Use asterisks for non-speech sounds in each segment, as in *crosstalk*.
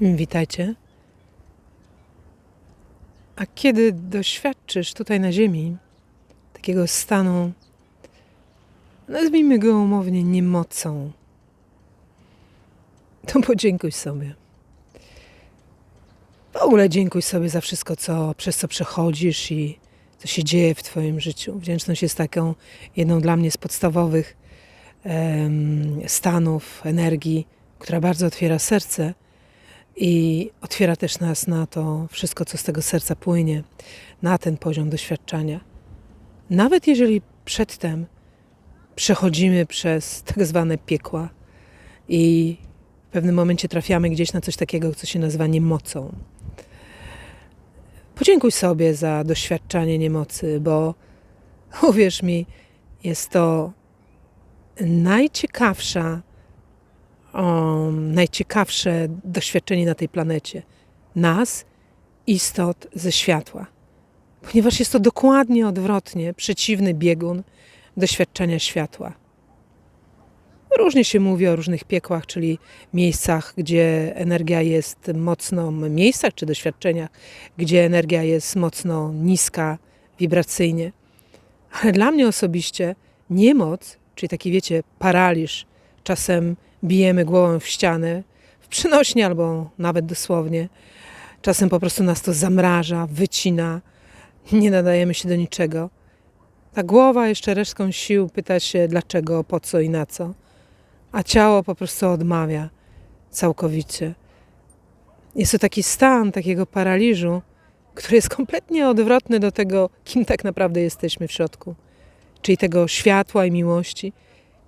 Witajcie. A kiedy doświadczysz tutaj na Ziemi takiego stanu, nazwijmy go umownie niemocą, to podziękuj sobie. W ogóle dziękuj sobie za wszystko, co, przez co przechodzisz i co się dzieje w Twoim życiu. Wdzięczność jest taką jedną dla mnie z podstawowych stanów energii, która bardzo otwiera serce i otwiera też nas na to wszystko, co z tego serca płynie, na ten poziom doświadczenia. Nawet jeżeli przedtem przechodzimy przez tak zwane piekła i w pewnym momencie trafiamy gdzieś na coś takiego, co się nazywa niemocą. Podziękuj sobie za doświadczanie niemocy, bo *laughs* uwierz mi, jest to najciekawsza o, najciekawsze doświadczenie na tej planecie. Nas, istot ze światła. Ponieważ jest to dokładnie odwrotnie, przeciwny biegun doświadczenia światła. Różnie się mówi o różnych piekłach, czyli miejscach, gdzie energia jest mocno, miejscach czy doświadczeniach, gdzie energia jest mocno niska wibracyjnie. Ale dla mnie osobiście niemoc, czyli taki wiecie, paraliż, czasem bijemy głową w ścianę, w przenośnie albo nawet dosłownie. Czasem po prostu nas to zamraża, wycina, nie nadajemy się do niczego. Ta głowa jeszcze resztką sił pyta się dlaczego, po co i na co, a ciało po prostu odmawia całkowicie. Jest to taki stan takiego paraliżu, który jest kompletnie odwrotny do tego, kim tak naprawdę jesteśmy w środku, czyli tego światła i miłości,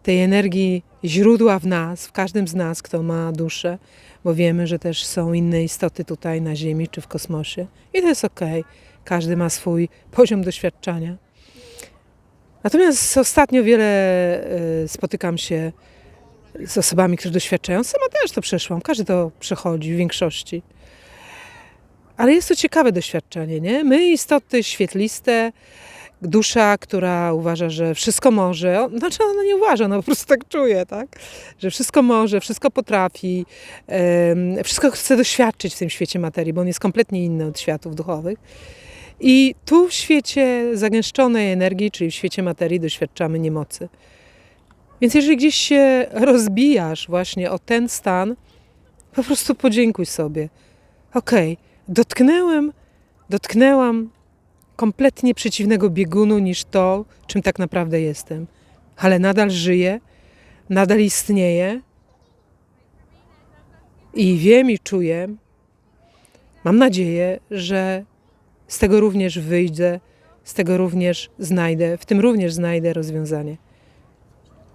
tej energii źródła w nas, w każdym z nas, kto ma duszę, bo wiemy, że też są inne istoty tutaj na Ziemi czy w kosmosie. I to jest ok. Każdy ma swój poziom doświadczenia. Natomiast ostatnio wiele y, spotykam się z osobami, które doświadczają. Sama też to przeszłam. Każdy to przechodzi w większości. Ale jest to ciekawe doświadczenie, nie? My, istoty świetliste, dusza, która uważa, że wszystko może, znaczy ona nie uważa, ona po prostu tak czuje, tak? Że wszystko może, wszystko potrafi, wszystko chce doświadczyć w tym świecie materii, bo on jest kompletnie inny od światów duchowych. I tu w świecie zagęszczonej energii, czyli w świecie materii, doświadczamy niemocy. Więc jeżeli gdzieś się rozbijasz właśnie o ten stan, po prostu podziękuj sobie. Okej, okay, dotknęłem, dotknęłam kompletnie przeciwnego biegunu niż to, czym tak naprawdę jestem. Ale nadal żyję, nadal istnieję i wiem i czuję, mam nadzieję, że z tego również wyjdę, z tego również znajdę, w tym również znajdę rozwiązanie.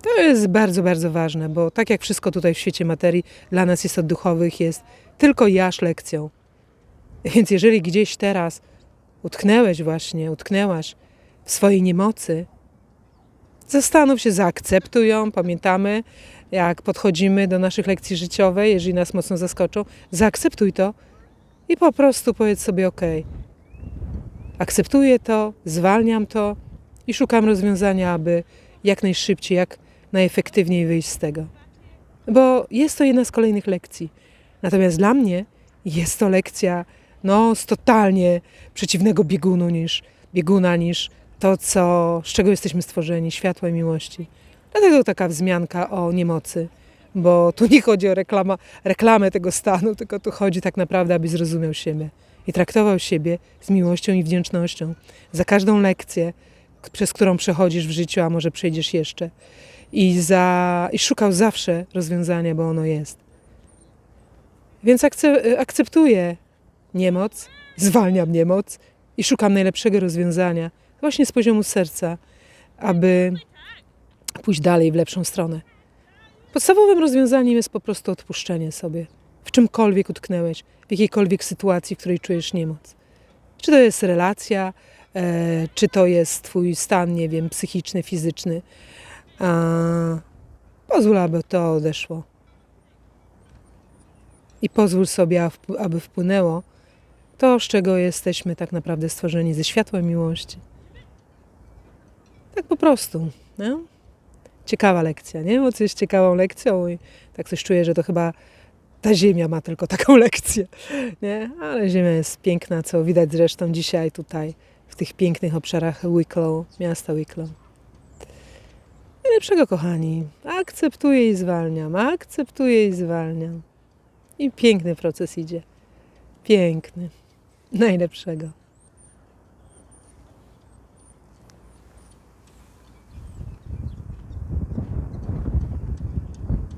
To jest bardzo, bardzo ważne, bo tak jak wszystko tutaj w świecie materii, dla nas jest od duchowych, jest tylko jasz lekcją. Więc jeżeli gdzieś teraz utknęłeś właśnie, utknęłaś w swojej niemocy, zastanów się, zaakceptuj ją. Pamiętamy, jak podchodzimy do naszych lekcji życiowej, jeżeli nas mocno zaskoczą, zaakceptuj to i po prostu powiedz sobie: OK, akceptuję to, zwalniam to i szukam rozwiązania, aby jak najszybciej, jak najefektywniej wyjść z tego. Bo jest to jedna z kolejnych lekcji. Natomiast dla mnie jest to lekcja no, z totalnie przeciwnego biegunu niż bieguna niż to, co, z czego jesteśmy stworzeni, światła i miłości. Dlatego taka wzmianka o niemocy, bo tu nie chodzi o reklama, reklamę tego stanu, tylko tu chodzi tak naprawdę, aby zrozumiał siebie i traktował siebie z miłością i wdzięcznością za każdą lekcję, przez którą przechodzisz w życiu, a może przejdziesz jeszcze. I, za, i szukał zawsze rozwiązania, bo ono jest. Więc akceptuję niemoc, zwalniam niemoc i szukam najlepszego rozwiązania, właśnie z poziomu serca, aby pójść dalej w lepszą stronę. Podstawowym rozwiązaniem jest po prostu odpuszczenie sobie. W czymkolwiek utknęłeś, w jakiejkolwiek sytuacji, w której czujesz niemoc. Czy to jest relacja, e, czy to jest Twój stan, nie wiem, psychiczny, fizyczny. A, pozwól, aby to odeszło. I pozwól sobie, aby wpłynęło to, z czego jesteśmy tak naprawdę stworzeni ze światła miłości. Tak po prostu. Nie? Ciekawa lekcja, nie? Bo coś ciekawą lekcją i tak coś czuję, że to chyba ta ziemia ma tylko taką *laughs* lekcję, nie? Ale ziemia jest piękna, co widać zresztą dzisiaj tutaj w tych pięknych obszarach Wicklow, miasta Wicklow. Najlepszego, kochani. Akceptuję i zwalniam, akceptuję i zwalniam. I piękny proces idzie. Piękny. Najlepszego.